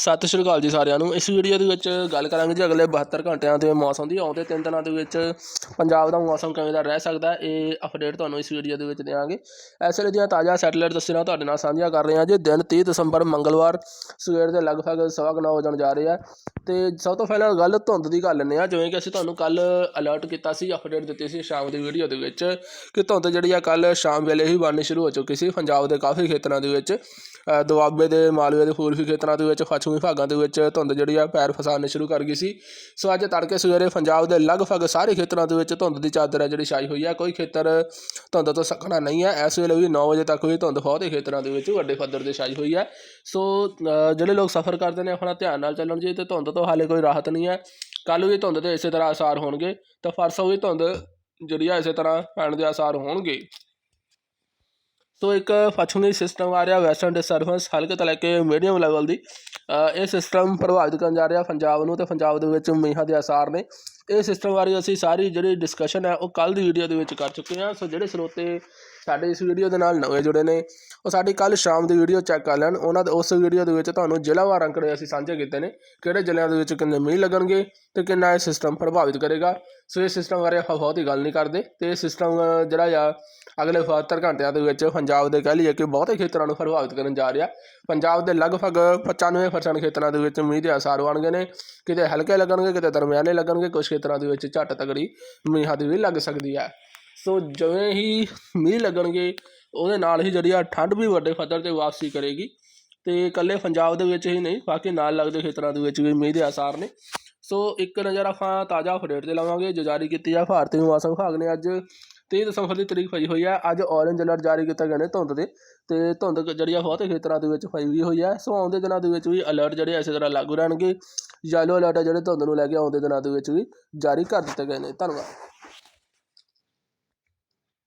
ਸਤਿ ਸ਼੍ਰੀ ਅਕਾਲ ਜੀ ਸਾਰਿਆਂ ਨੂੰ। ਇਸ ਵੀਡੀਓ ਦੇ ਵਿੱਚ ਗੱਲ ਕਰਾਂਗੇ ਜੀ ਅਗਲੇ 72 ਘੰਟਿਆਂ ਦੇ ਮੌਸਮ ਦੀ। ਆਉਂਦੇ ਤਿੰਨ ਦਿਨਾਂ ਦੇ ਵਿੱਚ ਪੰਜਾਬ ਦਾ ਮੌਸਮ ਕਿਵੇਂ ਦਾ ਰਹਿ ਸਕਦਾ, ਇਹ ਅਪਡੇਟ ਤੁਹਾਨੂੰ ਇਸ ਵੀਡੀਓ ਦੇ ਵਿੱਚ ਦੇਵਾਂਗੇ ਇਸ ਵੇਲੇ ਦੀਆਂ ਤਾਜ਼ਾ ਸੈਟੇਲਾਈਟ ਤਸਵੀਰਾਂ ਤੁਹਾਡੇ ਨਾਲ ਸਾਂਝੀਆਂ ਕਰ ਰਹੇ ਹਾਂ ਜੀ। ਦਿਨ 30 ਦਸੰਬਰ, ਮੰਗਲਵਾਰ, ਸਵੇਰ ਦੇ ਲਗਭਗ ਸਵਾ ਕੁ ਨੌ ਵਜਣ ਜਾ ਰਹੇ ਆ ਤੇ ਸਭ ਤੋਂ ਪਹਿਲਾਂ ਗੱਲ ਧੁੰਦ ਦੀ ਕਰ ਲੈਂਦੇ ਆ ਜਿਵੇਂ ਕਿ ਅਸੀਂ ਤੁਹਾਨੂੰ ਕੱਲ ਅਲਰਟ ਕੀਤਾ ਸੀ ਅਪਡੇਟ ਦਿੱਤੀ ਸੀ ਸ਼ਾਮ ਦੀ ਵੀਡੀਓ ਦੇ ਵਿੱਚ ਕਿ ਧੁੰਦ ਜਿਹੜੀ ਆ ਕੱਲ ਸ਼ਾਮ ਵੇਲੇ ਹੀ ਬਣਨੀ ਸ਼ੁਰੂ ਹੋ ਚੁੱਕੀ ਸੀ। ਪੰਜਾਬ ਦੇ ਕਾਫੀ ਖੇਤਰਾਂ ਦੇ ਵਿੱਚ ਦੁਆਬੇ ਦੇ, ਮਾਲਵੇ ਦੇ ਪੂਰਬੀ ਖੇਤਰਾਂ ਦੇ ਵਿੱਚ ਪੱਛਮੀ ਭਾਗਾਂ ਦੇ ਵਿੱਚ ਧੁੰਦ ਜਿਹੜੀ ਆ ਪੈਰ ਫਸਾਉਣੇ ਸ਼ੁਰੂ ਕਰ ਗਈ ਸੀ। ਸੋ ਅੱਜ ਤੜਕੇ ਸਵੇਰੇ ਪੰਜਾਬ ਦੇ ਲਗਭਗ ਸਾਰੇ ਖੇਤਰਾਂ ਦੇ ਵਿੱਚ ਧੁੰਦ ਦੀ ਚਾਦਰ ਹੈ ਜਿਹੜੀ ਛਾਈ ਹੋਈ ਹੈ ਕੋਈ ਖੇਤਰ ਧੁੰਦ ਤੋਂ ਸੱਖਣਾ ਨਹੀਂ ਹੈ ਇਸ ਵੇਲੇ ਵੀ 9 ਵਜੇ ਤੱਕ ਵੀ ਧੁੰਦ ਬਹੁਤ ਹੀ ਖੇਤਰਾਂ ਦੇ ਵਿੱਚ ਵੱਡੇ ਪੱਧਰ ਤੇ ਛਾਈ ਹੋਈ ਹੈ ਸੋ ਜਿਹੜੇ ਲੋਕ ਸਫ਼ਰ ਕਰਦੇ ਨੇ, ਆਪਣਾ ਧਿਆਨ ਨਾਲ ਚੱਲਣ ਜੀ, ਤੇ ਧੁੰਦ ਤੋਂ ਹਾਲੇ ਕੋਈ ਰਾਹਤ ਨਹੀਂ ਹੈ ਕੱਲ੍ਹ ਵੀ ਧੁੰਦ ਦੇ ਇਸੇ ਤਰ੍ਹਾਂ ਅਸਾਰ ਹੋਣਗੇ, ਤਾਂ ਪਰਸੋਂ ਵੀ ਧੁੰਦ ਜਿਹੜੀ ਆ ਇਸੇ ਤਰ੍ਹਾਂ ਪੈਣ ਦੇ ਅਸਾਰ ਹੋਣਗੇ। ਸੋ ਇੱਕ ਪੱਛਮੀ ਸਿਸਟਮ ਆ ਰਿਹਾ ਵੈਸਟਰਨ ਡਿਸਟਰਬੈਂਸ ਹਲਕੇ ਤੋਂ ਲੈ ਕੇ ਮੀਡੀਅਮ ਲੈਵਲ ਦੀ। ਇਹ ਸਿਸਟਮ ਪ੍ਰਭਾਵਿਤ ਕਰਨ ਜਾ ਰਿਹਾ, ਪੰਜਾਬ ਨੂੰ ਤੇ ਪੰਜਾਬ ਦੇ ਵਿੱਚ ਮੀਂਹਾਂ ਦੇ ਅਸਾਰ ਨੇ। ਇਹ ਸਿਸਟਮ ਬਾਰੇ ਅਸੀਂ ਸਾਰੀ ਜਿਹੜੀ ਡਿਸਕਸ਼ਨ ਹੈ, ਉਹ ਕੱਲ ਦੀ ਵੀਡੀਓ ਦੇ ਵਿੱਚ ਕਰ ਚੁੱਕੇ ਹਾਂ। ਸੋ ਜਿਹੜੇ ਸਰੋਤੇ ਸਾਡੇ ਇਸ ਵੀਡੀਓ ਦੇ ਨਾਲ ਨਵੇਂ ਜੁੜੇ ਨੇ, ਉਹ ਸਾਡੀ ਕੱਲ ਸ਼ਾਮ ਦੀ ਵੀਡੀਓ ਚੈੱਕ ਕਰ ਲੈਣ। ਉਹਨਾਂ ਦੇ ਉਸ ਵੀਡੀਓ ਦੇ ਵਿੱਚ ਤੁਹਾਨੂੰ ਜ਼ਿਲ੍ਹਾਵਾਰ ਅੰਕੜੇ ਅਸੀਂ ਸਾਂਝੇ ਕੀਤੇ ਨੇ, ਕਿਹੜੇ ਜ਼ਿਲ੍ਹਿਆਂ ਦੇ ਵਿੱਚ ਕਿੰਨੇ ਮੀਂਹ ਲੱਗਣਗੇ ਤੇ ਕਿੰਨਾ ਇਹ ਸਿਸਟਮ ਪ੍ਰਭਾਵਿਤ ਕਰੇਗਾ। ਸੋ ਇਹ ਸਿਸਟਮ ਬਾਰੇ ਆਪਾਂ ਬਹੁਤ ਹੀ ਗੱਲ ਨਹੀਂ ਕਰਦੇ ਤੇ ਇਹ ਸਿਸਟਮ, ਜਿਹੜਾ ਆ, ਅਗਲੇ 72 ਘੰਟਿਆਂ ਦੇ ਵਿੱਚ ਪੰਜਾਬ ਦੇ ਕਹਿ ਲਈਏ ਕਿ ਬਹੁਤੇ ਖੇਤਰਾਂ ਨੂੰ ਪ੍ਰਭਾਵਿਤ ਕਰਨ ਜਾ ਰਿਹਾ। ਪੰਜਾਬ ਦੇ ਲਗਭਗ 95% ਖੇਤਰਾਂ ਦੇ ਵਿੱਚ ਮੀਂਹ ਦੇ ਅਸਾਰ ਬਣਗੇ ਨੇ। ਕਿਤੇ ਹਲਕੇ ਲੱਗਣਗੇ, ਕਿਤੇ ਦਰਮਿਆਨੇ ਲੱਗਣਗੇ ਕੁਝ ਖੇਤਰਾਂ ਦੇ ਵਿੱਚ ਝੱਟ ਤਗੜੀ ਮੀਂਹਾਂ ਦੀ ਵੀ ਲੱਗ ਸਕਦੀ ਹੈ। ਸੋ ਜਿਵੇਂ ਹੀ ਮੀਂਹ ਲੱਗਣਗੇ, ਉਹਦੇ ਨਾਲ ਹੀ ਜਿਹੜੀ ਆ ਠੰਡ ਵੀ ਵੱਡੇ ਪੱਧਰ ਤੇ ਵਾਪਸੀ ਕਰੇਗੀ। ਤੇ ਇਕੱਲੇ ਪੰਜਾਬ ਦੇ ਵਿੱਚ ਹੀ ਨਹੀਂ, ਬਾਕੀ ਨਾਲ ਲੱਗਦੇ ਖੇਤਰਾਂ ਦੇ ਵਿੱਚ ਵੀ ਮੀਂਹ ਦੇ ਆਸਾਰ ਨੇ। ਸੋ ਇੱਕ ਨਜ਼ਰ ਆਪਾਂ ਤਾਜ਼ਾ ਅਪਡੇਟ ਤੇ ਲਾਵਾਂਗੇ। ਜੋ ਜਾਰੀ ਕੀਤੀ ਆ ਭਾਰਤੀ ਮੌਸਮ ਵਿਭਾਗ ਨੇ ਅੱਜ 30 ਦਸੰਬਰ ਦੀ ਤਰੀਕ ਪਈ ਹੋਈ ਹੈ ਅੱਜ ਔਰੇਂਜ ਅਲਰਟ ਜਾਰੀ ਕੀਤਾ ਗਿਆ ਨੇ ਧੁੰਦ ਦੇ ਤੇ ਧੁੰਦ ਜਿਹੜੀ ਆ ਬਹੁਤ ਖੇਤਰਾਂ ਦੇ ਵਿੱਚ ਪਈ ਵੀ ਹੋਈ ਹੈ ਸੋ ਆਉਂਦੇ ਦਿਨਾਂ ਦੇ ਵਿੱਚ ਵੀ ਅਲਰਟ ਜਿਹੜੇ ਆ ਇਸੇ ਤਰ੍ਹਾਂ ਲਾਗੂ ਰਹਿਣਗੇ। ਯੈਲੋ ਅਲਰਟ ਆ ਜਿਹੜੇ ਧੁੰਦ ਨੂੰ ਲੈ ਕੇ ਆਉਂਦੇ ਦਿਨਾਂ ਦੇ ਵਿੱਚ ਵੀ ਜਾਰੀ ਕਰ ਦਿੱਤੇ ਗਏ ਨੇ। ਧੰਨਵਾਦ।